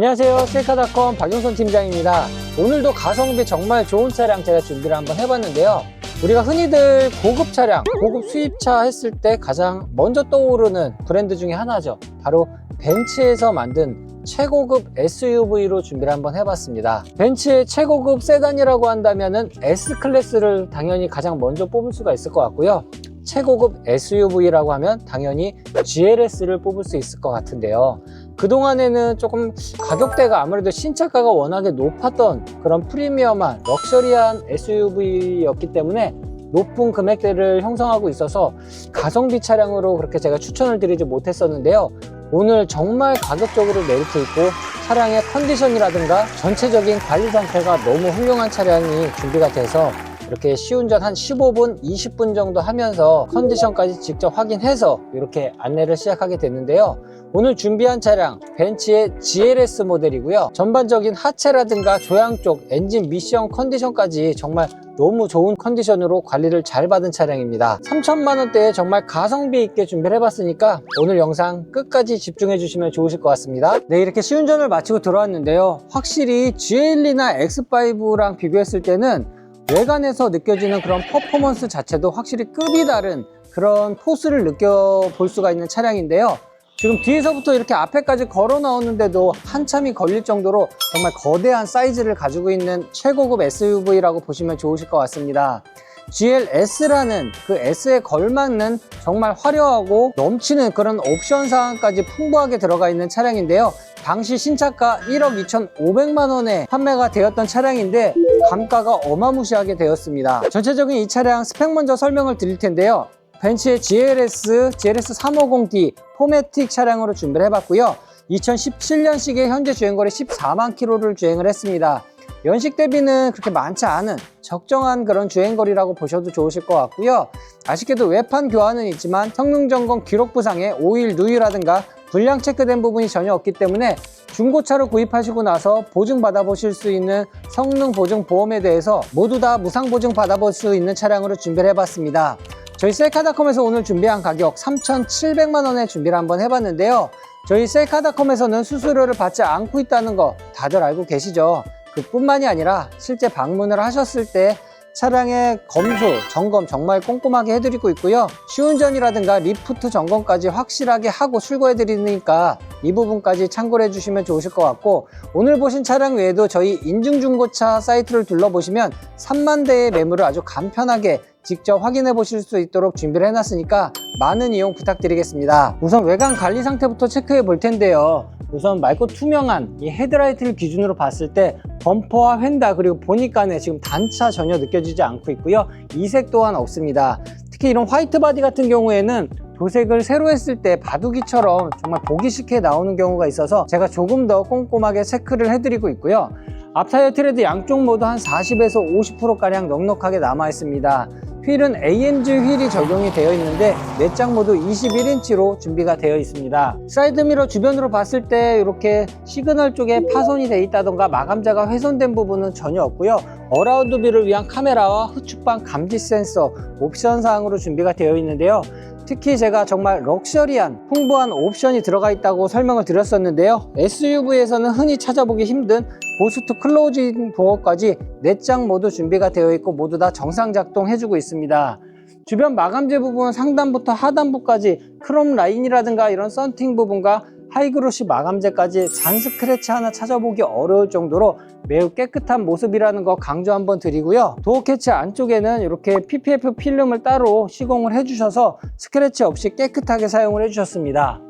안녕하세요. 셀카닷컴 박용선 팀장입니다. 오늘도 가성비 정말 좋은 차량 제가 준비를 한번 해봤는데요. 우리가 흔히들 고급 차량, 고급 수입차 했을 때 가장 먼저 떠오르는 브랜드 중에 하나죠. 바로 벤츠에서 만든 최고급 SUV로 준비를 한번 해봤습니다. 벤츠의 최고급 세단이라고 한다면 S클래스를 당연히 가장 먼저 뽑을 수가 있을 것 같고요. 최고급 SUV라고 하면 당연히 GLS를 뽑을 수 있을 것 같은데요. 그동안에는 조금 가격대가 아무래도 신차가가 워낙에 높았던 그런 프리미엄한 럭셔리한 SUV였기 때문에 높은 금액대를 형성하고 있어서 가성비 차량으로 그렇게 제가 추천을 드리지 못했었는데요. 오늘 정말 가격적으로 메리트 있고 차량의 컨디션이라든가 전체적인 관리 상태가 너무 훌륭한 차량이 준비가 돼서 이렇게 시운전 한 15분, 20분 정도 하면서 컨디션까지 직접 확인해서 이렇게 안내를 시작하게 됐는데요. 오늘 준비한 차량 벤츠의 GLS 모델이고요. 전반적인 하체라든가 조향 쪽 엔진 미션 컨디션까지 정말 너무 좋은 컨디션으로 관리를 잘 받은 차량입니다. 3천만 원대에 정말 가성비 있게 준비를 해봤으니까 오늘 영상 끝까지 집중해 주시면 좋으실 것 같습니다. 네, 이렇게 시운전을 마치고 들어왔는데요. 확실히 GL이나 X5랑 비교했을 때는 외관에서 느껴지는 그런 퍼포먼스 자체도 확실히 급이 다른 그런 포스를 느껴볼 수가 있는 차량인데요. 지금 뒤에서부터 이렇게 앞에까지 걸어 나오는데도 한참이 걸릴 정도로 정말 거대한 사이즈를 가지고 있는 최고급 SUV라고 보시면 좋으실 것 같습니다. GLS라는 그 S에 걸맞는 정말 화려하고 넘치는 그런 옵션 사항까지 풍부하게 들어가 있는 차량인데요. 당시 신차가 1억 2,500만 원에 판매가 되었던 차량인데 감가가 어마무시하게 되었습니다. 전체적인 이 차량 스펙 먼저 설명을 드릴 텐데요. 벤츠의 GLS, GLS 350D 포매틱 차량으로 준비를 해봤고요. 2017년식의 현재 주행거리 14만 킬로를 주행을 했습니다. 연식 대비는 그렇게 많지 않은 적정한 그런 주행거리라고 보셔도 좋으실 것 같고요. 아쉽게도 외판 교환은 있지만 성능 점검 기록 부상에 오일 누유라든가 불량 체크된 부분이 전혀 없기 때문에 중고차로 구입하시고 나서 보증 받아보실 수 있는 성능 보증 보험에 대해서 모두 다 무상 보증 받아볼 수 있는 차량으로 준비를 해봤습니다. 저희 셀카닷컴에서 오늘 준비한 가격 3,700만 원에 준비를 한번 해봤는데요. 저희 셀카닷컴에서는 수수료를 받지 않고 있다는 거 다들 알고 계시죠? 그뿐만이 아니라 실제 방문을 하셨을 때 차량의 검수, 점검 정말 꼼꼼하게 해드리고 있고요. 시운전이라든가 리프트 점검까지 확실하게 하고 출고해드리니까 이 부분까지 참고를 해주시면 좋으실 것 같고 오늘 보신 차량 외에도 저희 인증중고차 사이트를 둘러보시면 3만 대의 매물을 아주 간편하게 직접 확인해 보실 수 있도록 준비를 해놨으니까 많은 이용 부탁드리겠습니다. 우선 외관 관리 상태부터 체크해 볼 텐데요. 우선 맑고 투명한 이 헤드라이트를 기준으로 봤을 때 범퍼와 휀다 그리고 보니까는 지금 단차 전혀 느껴지지 않고 있고요. 이색 또한 없습니다. 특히 이런 화이트 바디 같은 경우에는 도색을 새로 했을 때 바둑이처럼 정말 보기 쉽게 나오는 경우가 있어서 제가 조금 더 꼼꼼하게 체크를 해드리고 있고요. 앞타이어 트레드 양쪽 모두 한 40에서 50%가량 넉넉하게 남아 있습니다. 휠은 AMG 휠이 적용이 되어 있는데 내장 모두 21인치로 준비가 되어 있습니다. 사이드미러 주변으로 봤을 때 이렇게 시그널 쪽에 파손이 되어 있다던가 마감자가 훼손된 부분은 전혀 없고요. 어라운드 뷰를 위한 카메라와 후측방 감지 센서 옵션 사항으로 준비가 되어 있는데요. 특히 제가 정말 럭셔리한 풍부한 옵션이 들어가 있다고 설명을 드렸었는데요. SUV에서는 흔히 찾아보기 힘든 보스트 클로징 도어까지 4장 모두 준비가 되어 있고 모두 다 정상 작동해주고 있습니다. 주변 마감재 부분 상단부터 하단부까지 크롬 라인이라든가 이런 썬팅 부분과 하이그로시 마감재까지 잔 스크래치 하나 찾아보기 어려울 정도로 매우 깨끗한 모습이라는 거 강조 한번 드리고요. 도어 캐치 안쪽에는 이렇게 PPF 필름을 따로 시공을 해주셔서 스크래치 없이 깨끗하게 사용을 해주셨습니다.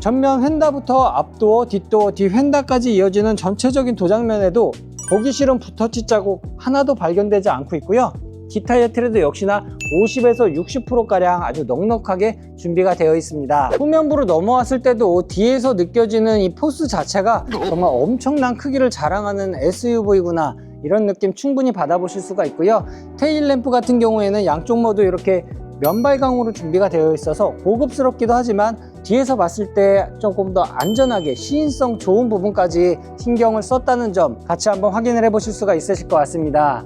전면 휀다부터 앞도어, 뒷도어, 뒤휀다까지 이어지는 전체적인 도장면에도 보기 싫은 붓터치 자국 하나도 발견되지 않고 있고요. 뒷타이어 트레드 역시나 50에서 60%가량 아주 넉넉하게 준비가 되어 있습니다. 후면부로 넘어왔을 때도 뒤에서 느껴지는 이 포스 자체가 정말 엄청난 크기를 자랑하는 SUV구나 이런 느낌 충분히 받아보실 수가 있고요. 테일 램프 같은 경우에는 양쪽 모두 이렇게 면발광으로 준비가 되어 있어서 고급스럽기도 하지만 뒤에서 봤을 때 조금 더 안전하게 시인성 좋은 부분까지 신경을 썼다는 점 같이 한번 확인을 해 보실 수가 있으실 것 같습니다.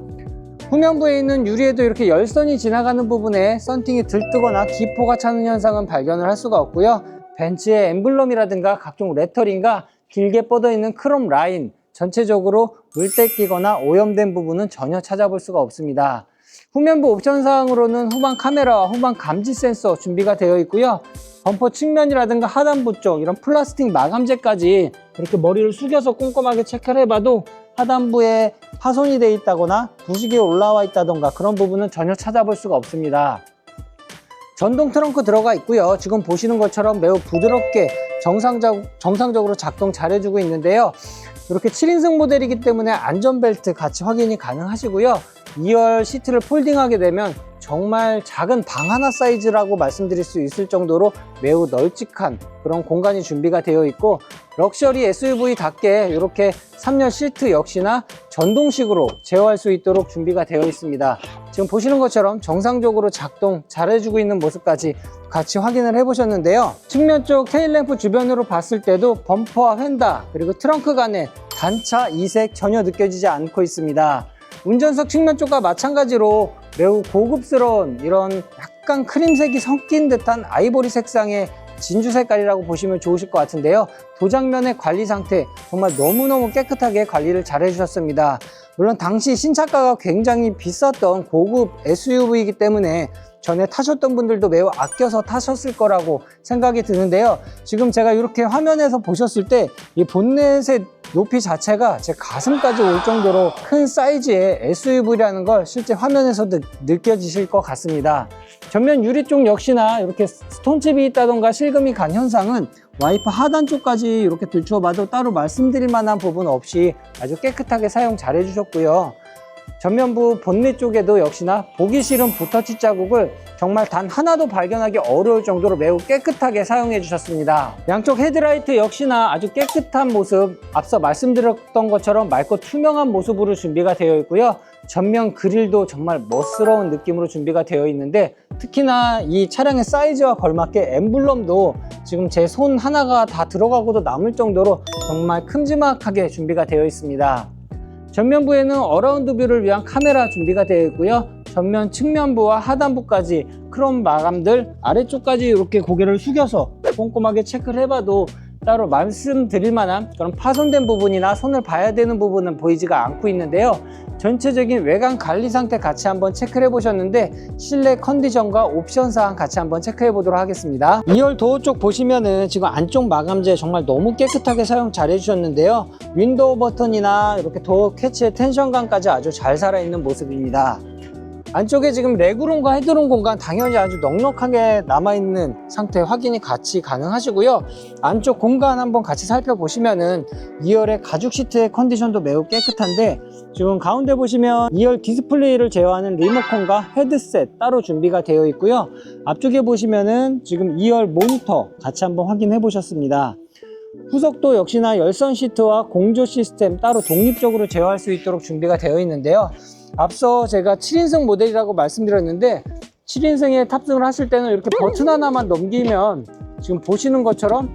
후면부에 있는 유리에도 이렇게 열선이 지나가는 부분에 썬팅이 들뜨거나 기포가 차는 현상은 발견을 할 수가 없고요. 벤츠의 엠블럼이라든가 각종 레터링과 길게 뻗어 있는 크롬 라인 전체적으로 물때 끼거나 오염된 부분은 전혀 찾아볼 수가 없습니다. 후면부 옵션 사항으로는 후방 카메라와 후방 감지 센서 준비가 되어 있고요. 범퍼 측면이라든가 하단부 쪽 이런 플라스틱 마감재까지 이렇게 머리를 숙여서 꼼꼼하게 체크를 해봐도 하단부에 파손이 되어 있다거나 부식이 올라와 있다던가 그런 부분은 전혀 찾아볼 수가 없습니다. 전동 트렁크 들어가 있고요. 지금 보시는 것처럼 매우 부드럽게 정상적, 정상적으로 작동 잘 해주고 있는데요. 이렇게 7인승 모델이기 때문에 안전벨트 같이 확인이 가능하시고요. 2열 시트를 폴딩하게 되면 정말 작은 방 하나 사이즈라고 말씀드릴 수 있을 정도로 매우 널찍한 그런 공간이 준비가 되어 있고 럭셔리 SUV답게 이렇게 3열 시트 역시나 전동식으로 제어할 수 있도록 준비가 되어 있습니다. 지금 보시는 것처럼 정상적으로 작동 잘 해주고 있는 모습까지 같이 확인을 해보셨는데요. 측면 쪽 테일램프 주변으로 봤을 때도 범퍼와 휀다 그리고 트렁크 간에 단차 이색 전혀 느껴지지 않고 있습니다. 운전석 측면 쪽과 마찬가지로 매우 고급스러운 이런 약간 크림색이 섞인 듯한 아이보리 색상의 진주 색깔이라고 보시면 좋으실 것 같은데요. 도장면의 관리 상태 정말 너무너무 깨끗하게 관리를 잘 해주셨습니다. 물론 당시 신차가가 굉장히 비쌌던 고급 SUV이기 때문에 전에 타셨던 분들도 매우 아껴서 타셨을 거라고 생각이 드는데요. 지금 제가 이렇게 화면에서 보셨을 때 이 본넷의 높이 자체가 제 가슴까지 올 정도로 큰 사이즈의 SUV라는 걸 실제 화면에서 도 느껴지실 것 같습니다. 전면 유리 쪽 역시나 이렇게 스톤칩이 있다던가 실금이 간 현상은 와이퍼 하단 쪽까지 이렇게 들추어 봐도 따로 말씀드릴 만한 부분 없이 아주 깨끗하게 사용 잘 해주셨고요. 전면부 본넷 쪽에도 역시나 보기 싫은 붓터치 자국을 정말 단 하나도 발견하기 어려울 정도로 매우 깨끗하게 사용해 주셨습니다. 양쪽 헤드라이트 역시나 아주 깨끗한 모습, 앞서 말씀드렸던 것처럼 맑고 투명한 모습으로 준비가 되어 있고요. 전면 그릴도 정말 멋스러운 느낌으로 준비가 되어 있는데 특히나 이 차량의 사이즈와 걸맞게 엠블럼도 지금 제 손 하나가 다 들어가고도 남을 정도로 정말 큼지막하게 준비가 되어 있습니다. 전면부에는 어라운드 뷰를 위한 카메라 준비가 되어 있고요. 전면 측면부와 하단부까지 크롬 마감들 아래쪽까지 이렇게 고개를 숙여서 꼼꼼하게 체크를 해봐도 따로 말씀드릴 만한 그런 파손된 부분이나 손을 봐야 되는 부분은 보이지가 않고 있는데요. 전체적인 외관 관리 상태 같이 한번 체크를 해보셨는데 실내 컨디션과 옵션 사항 같이 한번 체크해 보도록 하겠습니다. 2열 도어 쪽 보시면은 지금 안쪽 마감재 정말 너무 깨끗하게 사용 잘 해주셨는데요. 윈도우 버튼이나 이렇게 도어 캐치의 텐션감까지 아주 잘 살아있는 모습입니다. 안쪽에 지금 레그룸과 헤드룸 공간 당연히 아주 넉넉하게 남아있는 상태 확인이 같이 가능하시고요. 안쪽 공간 한번 같이 살펴보시면은 2열의 가죽 시트의 컨디션도 매우 깨끗한데 지금 가운데 보시면 2열 디스플레이를 제어하는 리모컨과 헤드셋 따로 준비가 되어 있고요. 앞쪽에 보시면은 지금 2열 모니터 같이 한번 확인해 보셨습니다. 후석도 역시나 열선 시트와 공조 시스템 따로 독립적으로 제어할 수 있도록 준비가 되어 있는데요. 앞서 제가 7인승 모델이라고 말씀드렸는데 7인승에 탑승을 하실 때는 이렇게 버튼 하나만 넘기면 지금 보시는 것처럼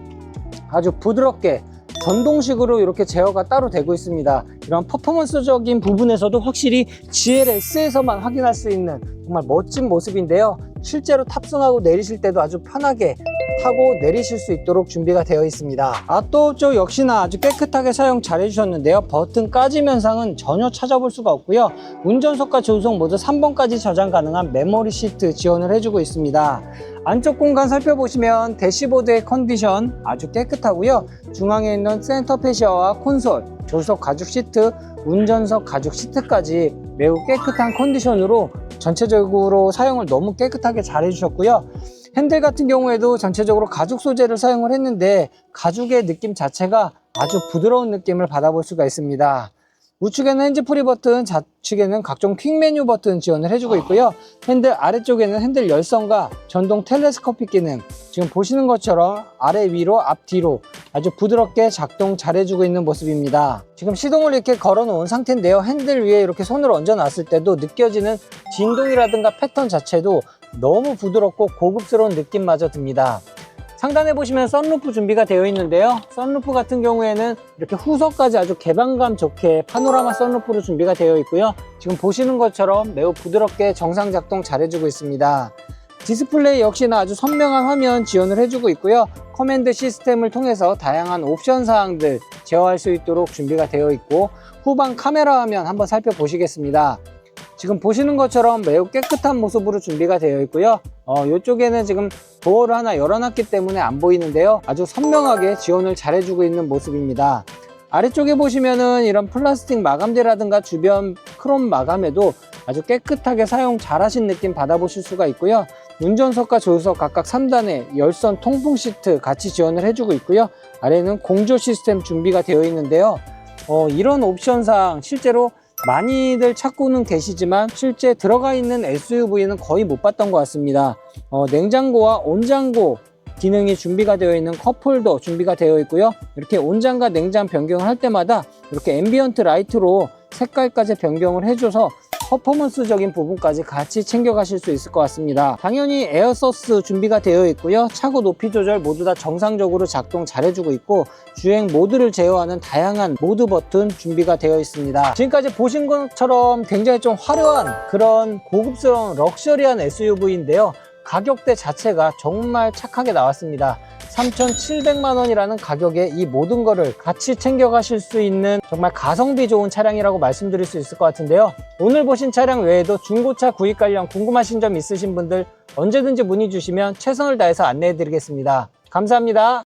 아주 부드럽게 전동식으로 이렇게 제어가 따로 되고 있습니다. 이런 퍼포먼스적인 부분에서도 확실히 GLS에서만 확인할 수 있는 정말 멋진 모습인데요. 실제로 탑승하고 내리실 때도 아주 편하게 타고 내리실 수 있도록 준비가 되어 있습니다. 쪽 역시나 아주 깨끗하게 사용 잘 해주셨는데요. 버튼 까짐 현상은 전혀 찾아볼 수가 없고요. 운전석과 조수석 모두 3번까지 저장 가능한 메모리 시트 지원을 해주고 있습니다. 안쪽 공간 살펴보시면 대시보드의 컨디션 아주 깨끗하고요. 중앙에 있는 센터 페시아와 콘솔, 조수석 가죽 시트, 운전석 가죽 시트까지 매우 깨끗한 컨디션으로 전체적으로 사용을 너무 깨끗하게 잘 해주셨고요. 핸들 같은 경우에도 전체적으로 가죽 소재를 사용을 했는데 가죽의 느낌 자체가 아주 부드러운 느낌을 받아볼 수가 있습니다. 우측에는 핸즈 프리 버튼, 좌측에는 각종 퀵 메뉴 버튼 지원을 해주고 있고요. 핸들 아래쪽에는 핸들 열선과 전동 텔레스코픽 기능, 지금 보시는 것처럼 아래 위로 앞 뒤로 아주 부드럽게 작동 잘 해주고 있는 모습입니다. 지금 시동을 이렇게 걸어 놓은 상태인데요. 핸들 위에 이렇게 손을 얹어 놨을 때도 느껴지는 진동이라든가 패턴 자체도 너무 부드럽고 고급스러운 느낌마저 듭니다. 상단에 보시면 썬루프 준비가 되어 있는데요. 썬루프 같은 경우에는 이렇게 후석까지 아주 개방감 좋게 파노라마 썬루프로 준비가 되어 있고요. 지금 보시는 것처럼 매우 부드럽게 정상 작동 잘 해주고 있습니다. 디스플레이 역시나 아주 선명한 화면 지원을 해주고 있고요. 커맨드 시스템을 통해서 다양한 옵션 사항들 제어할 수 있도록 준비가 되어 있고 후방 카메라 화면 한번 살펴보시겠습니다. 지금 보시는 것처럼 매우 깨끗한 모습으로 준비가 되어 있고요. 어, 이쪽에는 지금 도어를 하나 열어놨기 때문에 안 보이는데요. 아주 선명하게 지원을 잘 해주고 있는 모습입니다. 아래쪽에 보시면은 이런 플라스틱 마감재라든가 주변 크롬 마감에도 아주 깨끗하게 사용 잘 하신 느낌 받아보실 수가 있고요. 운전석과 조수석 각각 3단에 열선 통풍 시트 같이 지원을 해주고 있고요. 아래는 공조 시스템 준비가 되어 있는데요. 어, 이런 옵션상 실제로 많이들 찾고는 계시지만 실제 들어가 있는 SUV는 거의 못 봤던 것 같습니다. 어, 냉장고와 온장고 기능이 준비가 되어 있는 컵홀더 준비가 되어 있고요. 이렇게 온장과 냉장 변경을 할 때마다 이렇게 앰비언트 라이트로 색깔까지 변경을 해줘서 퍼포먼스적인 부분까지 같이 챙겨가실 수 있을 것 같습니다. 당연히 에어서스 준비가 되어 있고요. 차고 높이 조절 모두 다 정상적으로 작동 잘 해주고 있고 주행 모드를 제어하는 다양한 모드 버튼 준비가 되어 있습니다. 지금까지 보신 것처럼 굉장히 좀 화려한 그런 고급스러운 럭셔리한 SUV인데요. 가격대 자체가 정말 착하게 나왔습니다. 3,700만 원이라는 가격에 이 모든 거를 같이 챙겨가실 수 있는 정말 가성비 좋은 차량이라고 말씀드릴 수 있을 것 같은데요. 오늘 보신 차량 외에도 중고차 구입 관련 궁금하신 점 있으신 분들 언제든지 문의 주시면 최선을 다해서 안내해 드리겠습니다. 감사합니다.